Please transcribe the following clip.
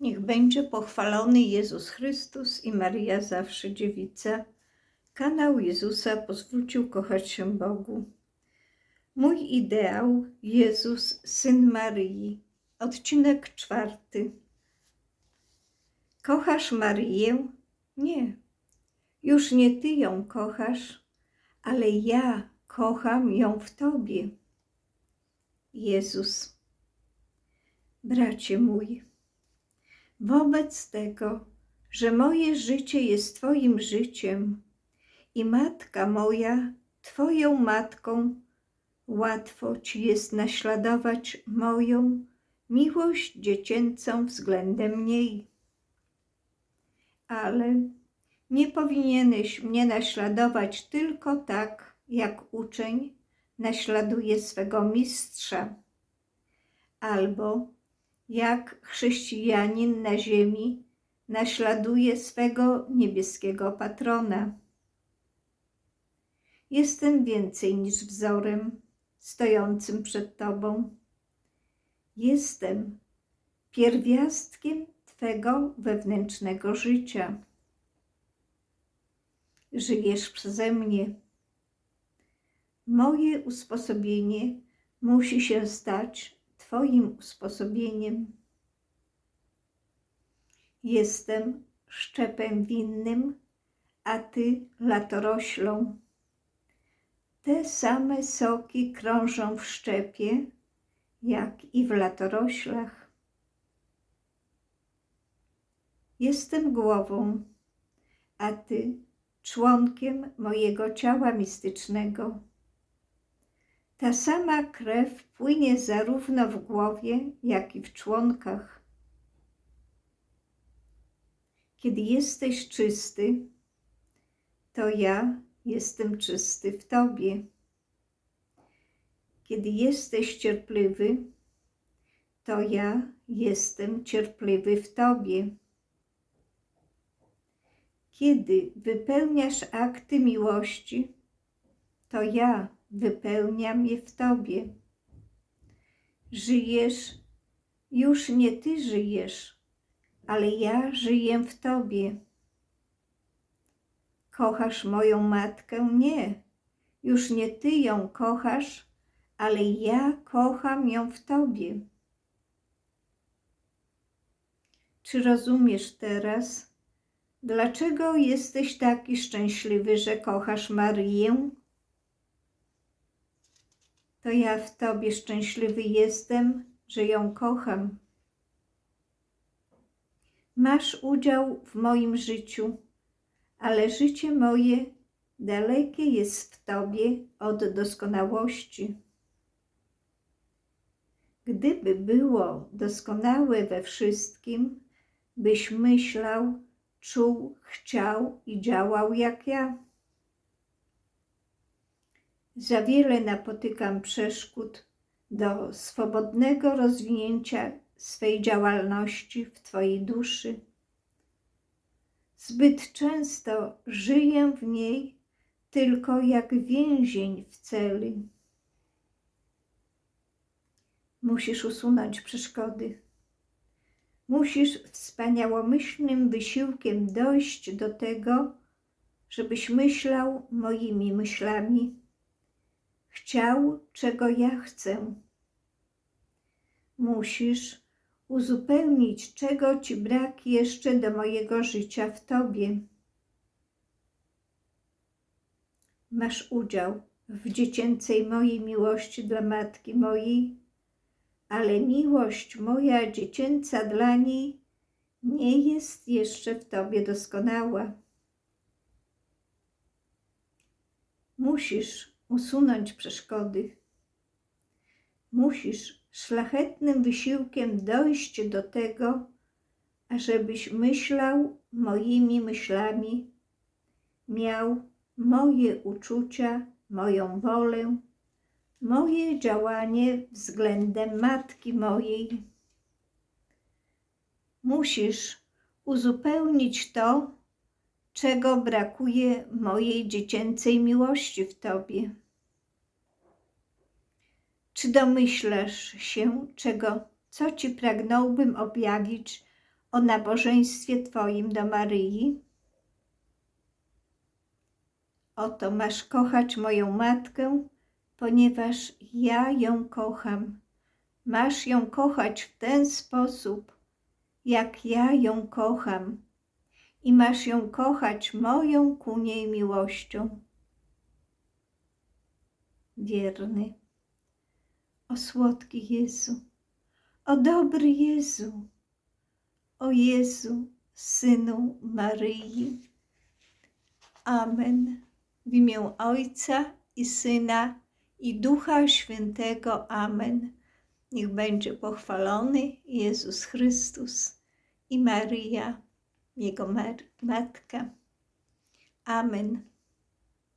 Niech będzie pochwalony Jezus Chrystus i Maria zawsze dziewica. Kanał Jezusa pozwólcił kochać się Bogu. Mój ideał Jezus, Syn Maryi. Odcinek czwarty. Kochasz Maryję? Nie. Już nie Ty ją kochasz, ale ja kocham ją w Tobie. Jezus. Bracie mój, wobec tego, że moje życie jest Twoim życiem i matka moja Twoją matką, łatwo Ci jest naśladować moją miłość dziecięcą względem niej. Ale nie powinieneś mnie naśladować tylko tak, jak uczeń naśladuje swego mistrza, albo jak chrześcijanin na ziemi naśladuje swego niebieskiego patrona. Jestem więcej niż wzorem stojącym przed Tobą. Jestem pierwiastkiem Twego wewnętrznego życia. Żyjesz przeze mnie. Moje usposobienie musi się stać Twoim usposobieniem. Jestem szczepem winnym, a Ty latoroślą. Te same soki krążą w szczepie, jak i w latoroślach. Jestem głową, a Ty członkiem mojego ciała mistycznego. Ta sama krew płynie zarówno w głowie, jak i w członkach. Kiedy jesteś czysty, to ja jestem czysty w Tobie. Kiedy jesteś cierpliwy, to ja jestem cierpliwy w Tobie. Kiedy wypełniasz akty miłości, to ja wypełniam je w Tobie. Żyjesz, już nie Ty żyjesz, ale ja żyję w Tobie. Kochasz moją matkę? Nie, już nie Ty ją kochasz, ale ja kocham ją w Tobie. Czy rozumiesz teraz, dlaczego jesteś taki szczęśliwy, że kochasz Marię? To ja w Tobie szczęśliwy jestem, że ją kocham. Masz udział w moim życiu, ale życie moje dalekie jest w Tobie od doskonałości. Gdyby było doskonałe we wszystkim, byś myślał, czuł, chciał i działał jak ja. Za wiele napotykam przeszkód do swobodnego rozwinięcia swej działalności w Twojej duszy. Zbyt często żyję w niej tylko jak więzień w celi. Musisz usunąć przeszkody. Musisz wspaniałomyślnym wysiłkiem dojść do tego, żebyś myślał moimi myślami, chciał, czego ja chcę. Musisz uzupełnić, czego ci brak jeszcze do mojego życia w Tobie. Masz udział w dziecięcej mojej miłości dla matki mojej, ale miłość moja dziecięca dla niej nie jest jeszcze w Tobie doskonała. Musisz usunąć przeszkody. Musisz szlachetnym wysiłkiem dojść do tego, ażebyś myślał moimi myślami, miał moje uczucia, moją wolę, moje działanie względem matki mojej. Musisz uzupełnić to, czego brakuje mojej dziecięcej miłości w Tobie. Czy domyślasz się, czego, co Ci pragnąłbym objawić o nabożeństwie Twoim do Maryi. Oto masz kochać moją matkę, ponieważ ja ją kocham. Masz ją kochać w ten sposób, jak ja ją kocham, i masz ją kochać moją ku niej miłością. Wierny, o słodki Jezu, o dobry Jezu, o Jezu, Synu Maryi. Amen. W imię Ojca i Syna i Ducha Świętego. Amen. Niech będzie pochwalony Jezus Chrystus i Maryja, Jego Matka. Amen.